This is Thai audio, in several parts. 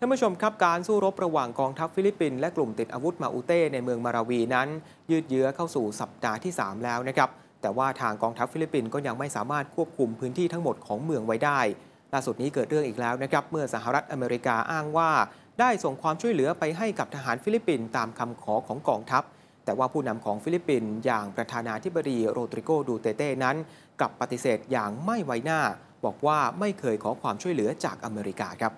ท่านผู้ชมครับการสู้รบระหว่างกองทัพฟิลิปปินส์และกลุ่มติดอาวุธมาอุเต้ในเมืองมาราวีนั้น ยืดเยื้อเข้าสู่สัปดาห์ที่ 3 แล้วนะครับแต่ว่าทางกองทัพฟิลิปปินส์ก็ยังไม่สามารถควบคุมพื้นที่ทั้งหมดของเมืองไว้ได้ ล่าสุดนี้เกิดเรื่องอีกแล้วนะครับเมื่อสหรัฐอเมริกาอ้างว่า ได้ส่งความช่วยเหลือไปให้กับทหารฟิลิปปินส์ตามคำขอของกองทัพ แต่ว่าผู้นำของฟิลิปปินส์อย่างประธานาธิบดีโรดริโกดูเตเต้นั้น กลับปฏิเสธอย่างไม่ไว้หน้า บอกว่าไม่เคยขอความช่วยเหลือจากอเมริกาครับ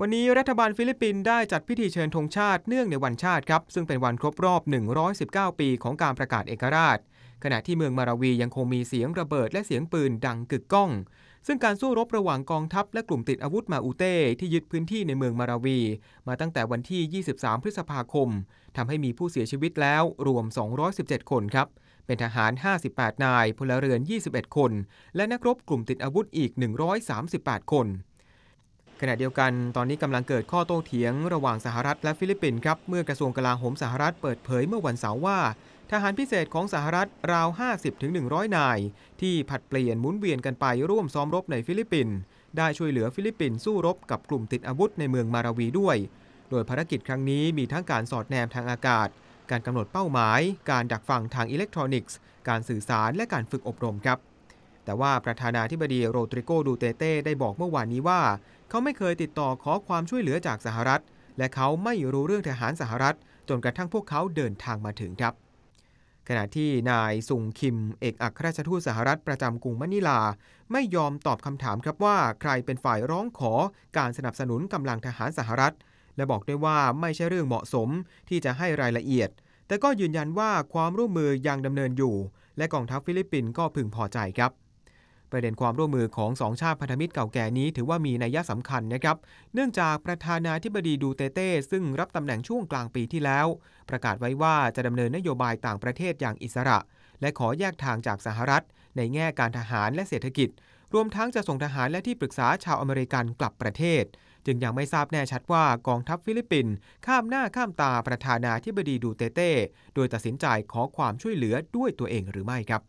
วันนี้รัฐบาลฟิลิปปินส์ได้จัดพิธีเชิญธงชาติเนื่องในวันชาติครับ ซึ่งเป็นวันครบรอบ 119 ปีของการประกาศเอกราช ขณะที่เมืองมาราวียังคงมีเสียงระเบิดและเสียงปืนดังกึกก้อง ซึ่งการสู้รบระหว่างกองทัพและกลุ่มติดอาวุธมาอูเต้ที่ยึดพื้นที่ในเมืองมาราวี มาตั้งแต่วันที่ 23 พฤษภาคมทำให้มีผู้เสียชีวิตแล้วรวม 217 คนครับเป็นทหาร 58 นายพลเรือน 21 คน และนักรบกลุ่มติดอาวุธอีก 138 คน ขณะเดียวกันตอนนี้กำลังเกิดข้อโต้เถียงระหว่างสหรัฐและฟิลิปปินส์ครับ เมื่อกระทรวงกลาโหมสหรัฐเปิดเผยเมื่อวันเสาร์ว่า ทหารพิเศษของสหรัฐราว 50-100 นาย ที่ผัดเปลี่ยนหมุนเวียนกันไปร่วมซ้อมรบในฟิลิปปินส์ได้ช่วยเหลือฟิลิปปินส์สู้รบกับกลุ่มติดอาวุธในเมืองมาราวีด้วย โดยภารกิจครั้งนี้มีทั้งการสอดแนมทางอากาศ การกำหนดเป้าหมาย การดักฟังทางอิเล็กทรอนิกส์ การสื่อสารและการฝึกอบรมครับ แต่ว่าประธานาธิบดีโรดริโกดูเตเต้ได้บอกเมื่อวานนี้ว่า เขาไม่เคยติดต่อขอความช่วยเหลือจากสหรัฐ และเขาไม่รู้เรื่องทหารสหรัฐ จนกระทั่งพวกเขาเดินทางมาถึงครับ ขณะที่นายซุงคิม เอกอัครราชทูตสหรัฐประจำกรุงมะนิลา ไม่ยอมตอบคำถามครับว่าใครเป็นฝ่ายร้องขอการสนับสนุนกำลังทหารสหรัฐ และบอกด้วยว่าไม่ใช่เรื่องเหมาะสมที่จะให้รายละเอียด แต่ก็ยืนยันว่าความร่วมมือยังดำเนินอยู่ และกองทัพฟิลิปปินส์ก็พึงพอใจครับ ประเด็นความร่วมมือของสองชาติพันธมิตรเก่าแก่นี้ถือว่ามีนัยสำคัญนะครับ เนื่องจากประธานาธิบดีดูเตเต้ซึ่งรับตำแหน่งช่วงกลางปีที่แล้ว ประกาศไว้ว่าจะดำเนินนโยบายต่างประเทศอย่างอิสระ และขอแยกทางจากสหรัฐ ในแง่การทหารและเศรษฐกิจ รวมทั้งจะส่งทหารและที่ปรึกษาชาวอเมริกันกลับประเทศ จึงยังไม่ทราบแน่ชัดว่ากองทัพฟิลิปปินส์ข้ามหน้าข้ามตาประธานาธิบดีดูเตเต้โดยตัดสินใจขอความช่วยเหลือด้วยตัวเองหรือไม่ครับ